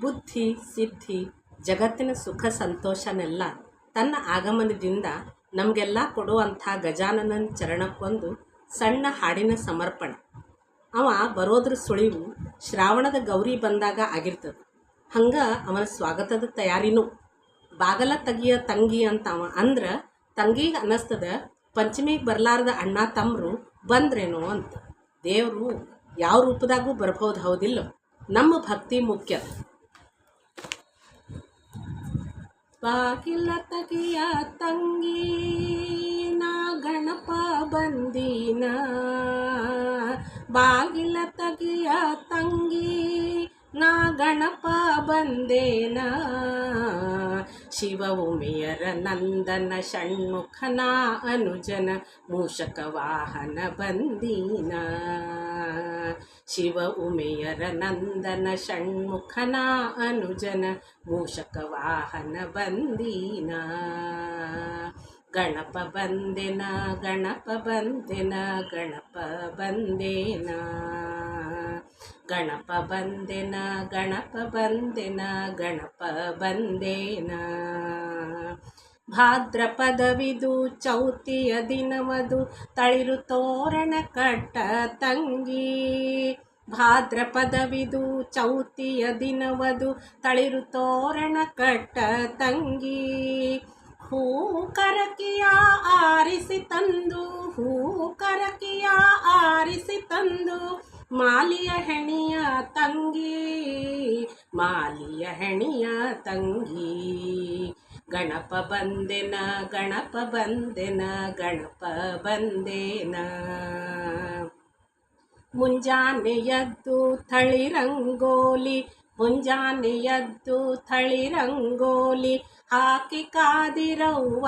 ಬುದ್ಧಿ, ಸಿದ್ಧಿ, ಜಗತ್ತಿನ ಸುಖ ಸಂತೋಷನೆಲ್ಲ ತನ್ನ ಆಗಮನದಿಂದ ನಮಗೆಲ್ಲ ಕೊಡುವಂಥ ಗಜಾನನನ ಚರಣಕ್ಕೊಂದು ಸಣ್ಣ ಹಾಡಿನ ಸಮರ್ಪಣೆ. ಅವ ಬರೋದ್ರ ಸುಳಿವು ಶ್ರಾವಣದ ಗೌರಿ ಬಂದಾಗ ಆಗಿರ್ತದೆ. ಹಂಗೆ ಅವನ ಸ್ವಾಗತದ ತಯಾರಿನೂ ಬಾಗಲ ತಗಿಯ ತಂಗಿ ಅಂತ ಅವ ಅಂದ್ರೆ ತಂಗಿಗೆ ಅನ್ನಿಸ್ತದ ಪಂಚಮಿಗೆ ಬರಲಾರ್ದ ಅಣ್ಣ ತಮ್ಮರು ಬಂದ್ರೇನೋ ಅಂತ. ದೇವರು ಯಾವ ರೂಪದಾಗೂ ಬರ್ಬೋದು ಹೌದಿಲ್ಲ. ನಮ್ಮ ಭಕ್ತಿ ಮುಖ್ಯ. ಬಾಗಿಲ ತಗಿಯ ತಂಗಿ, ನಾ ಗಣಪ ಬಂದಿನ. ಬಾಗಿಲ ತಗಿಯ ತಂಗಿ, ನಾ ಗಣಪ ಬಂದೇನ. ಶಿವ ಉಮಿಯರ ನಂದನ ಷಣ್ಮುಖನ ಅನುಜನ ಮೂಷಕ ವಾಹನ ಬಂದೀನ. ಶಿವ ಉಮೆಯರ ನಂದನ ಷಣ್ಮುಖನ ಅನುಜನ ಮೂಷಕ ವಾಹನ ಬಂದೀನ. ಗಣಪ ಬಂದೆನ ಗಣಪ ಬಂದೆನ, ಗಣಪ ಬಂದೇನ. ಗಣಪ ಬಂದೆನ ಗಣಪ ಬಂದೆನ, ಗಣಪ ಬಂದೇನ. ಭಾದ್ರಪದವಿದು ಚೌತಿಯ ದಿನವದು ತಳಿರು ತೋರಣ ಕಟ್ಟ ತಂಗಿ. ಭಾದ್ರಪದವಿದು ಚೌತಿಯ ದಿನವದು ತಳಿರು ತೋರಣ ಕಟ್ಟ ತಂಗಿ. ಹೂ ಕರಕಿಯ ಆರಿಸಿ ತಂದು, ಹೂ ಕರಕಿಯ ಆರಿಸಿ ತಂದು, ಮಾಲಿಯ ಹೆಣಿಯ ತಂಗಿ, ಮಾಲಿಯ ಹೆಣಿಯ ತಂಗಿ. ಗಣಪ ಬಂದೆನ ಗಣಪ ಬಂದೆನ, ಗಣಪ ಬಂದೇನ. ಮುಂಜಾನೆ ಥಳಿ ಥಳಿರಂಗೋಲಿ ಮುಂಜಾನೆಯದ್ದು ಥಳಿ ಥಳಿರಂಗೋಲಿ ಹಾಕಿ ಕಾದಿರವ್ವ.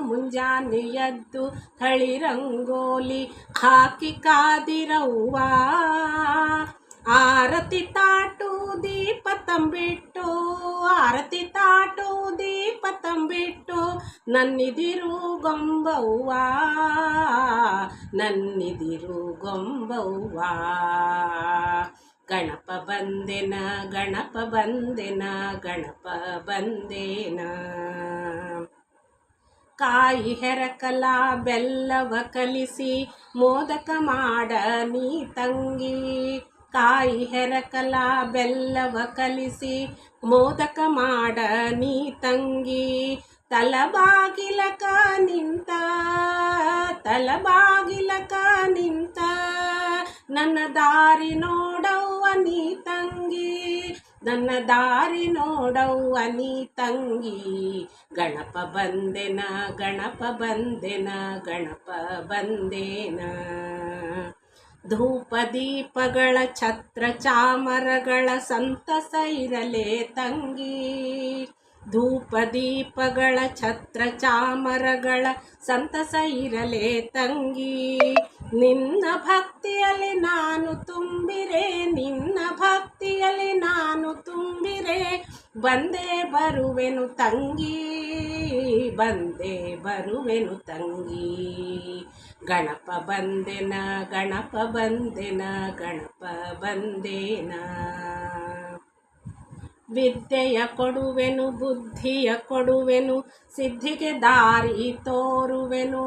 ಮುಂಜಾನೆಯದ್ದು ಥಳಿ ಥಳಿರಂಗೋಲಿ ಹಾಕಿ ಕಾದಿರವ್ವ. ಆರತಿ ತಾಟು ದೀಪ ತಂಬಿಟ್ಟು, ಆರತಿ ತಾಟು ದೀಪ ತಂಬಿಟ್ಟು ನನ್ನಿದಿರು ಗೊಂಬವ್ವ. ನನ್ನಿದಿರು ಗೊಂಬವ್ವ. ಗಣಪ ಬಂದೆನ ಗಣಪ ಬಂದೆನ, ಗಣಪ ಬಂದೇನ. ಕಾಯಿ ಹೆರಕಲ ಬೆಲ್ಲವ ಕಲಿಸಿ, ಮೋದಕ ಮಾಡ ನೀ ತಂಗಿ. ಕಾಯಿ ಹೆರಕಲ ಬೆಲ್ಲವ ಕಲಿಸಿ, ಮೋದಕ ಮಾಡ ನೀ ತಂಗಿ. ತಲಬಾಗಿಲಕ ನಿಂತ ತಲಬಾಗಿಲಕ ನಿಂತ, ನನ್ನ ದಾರಿ ನೋಡವ್ವ ನೀ ತಂಗಿ. ನನ್ನ ದಾರಿ ನೋಡವ್ವ ನೀ ತಂಗಿ. ಗಣಪ ಬಂದೆನ ಗಣಪ ಬಂದೆನ, ಗಣಪ ಬಂದೇನ. ಧೂಪ ದೀಪಗಳ ಛತ್ರ ಚಾಮರಗಳ ಸಂತಸ ಇರಲೇ ತಂಗಿ. ಧೂಪ ದೀಪಗಳ ಛತ್ರ ಚಾಮರಗಳ ಸಂತಸ ಇರಲೇ ತಂಗಿ. ನಿನ್ನ ಭಕ್ತಿಯಲ್ಲಿ ನಾನು ತುಂಬಿರೆ, ನಿನ್ನ ಭಕ್ತಿಯಲ್ಲಿ ನಾನು ತುಂಬಿರೆ, ಬಂದೇ ಬರುವೆನು ತಂಗಿ, ಬಂದೇ ಬರುವೆನು ತಂಗಿ. ಗಣಪ ಬಂದೆನ ಗಣಪ ಬಂದೆನ, ಗಣಪ ಬಂದೇನ. ವಿದ್ಯೆಯ ಕೊಡುವೆನು, ಬುದ್ಧಿಯ ಕೊಡುವೆನು, ಸಿದ್ಧಿಗೆ ದಾರಿ ತೋರುವೆನು.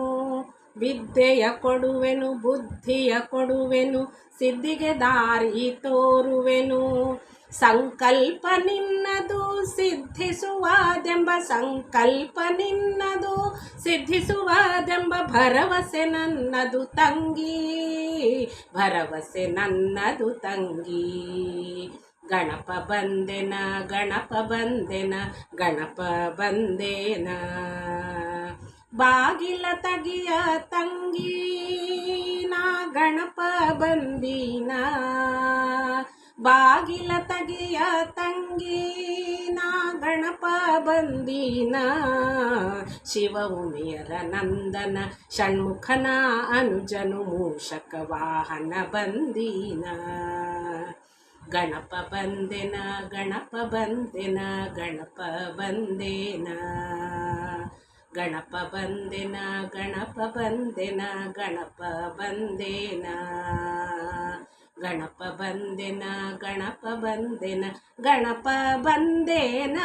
ವಿದ್ಯೆಯ ಕೊಡುವೆನು, ಬುದ್ಧಿಯ ಕೊಡುವೆನು, ಸಿದ್ಧಿಗೆ ದಾರಿ ತೋರುವೆನು. ಸಂಕಲ್ಪ ನಿನ್ನದು ಸಿದ್ಧಿಸುವದೆಂಬ ಸಂಕಲ್ಪ ನಿನ್ನದು ಸಿದ್ಧಿಸುವದೆಂಬ ಭರವಸೆ ನನ್ನದು ತಂಗಿ, ಭರವಸೆ ನನ್ನದು ತಂಗಿ. ಗಣಪ ಬಂದೆನ ಗಣಪ ಬಂದೆನ, ಗಣಪ ಬಂದೇನ. ಬಾಗಿಲ ತಗಿಯ ತಂಗಿ, ನಾ ಗಣಪ ಬಂದೀನ. ಬಾಗಿಲ ತಗಿಯ ತಂಗಿ, ನಾ ಗಣಪ ಬಂದೀನ. ಶಿವ ಉಮಿಯರ ನಂದನ, ಷಣ್ಮುಖನ ಅನುಜನು ಮೂಷಕ ವಾಹನ ಬಂದೀನ. ಗಣಪ ಬಂದೆನ ಗಣಪ ಬಂದೆನ, ಗಣಪ ಬಂದೇನ. ಗಣಪ ಬಂದೆನ ಗಣಪ ಬಂದೆನ, ಗಣಪ ಬಂದೇನ. ಗಣಪ ಬಂದೆನ ಗಣಪ ಬಂದೆನ, ಗಣಪ ಬಂದೇನ.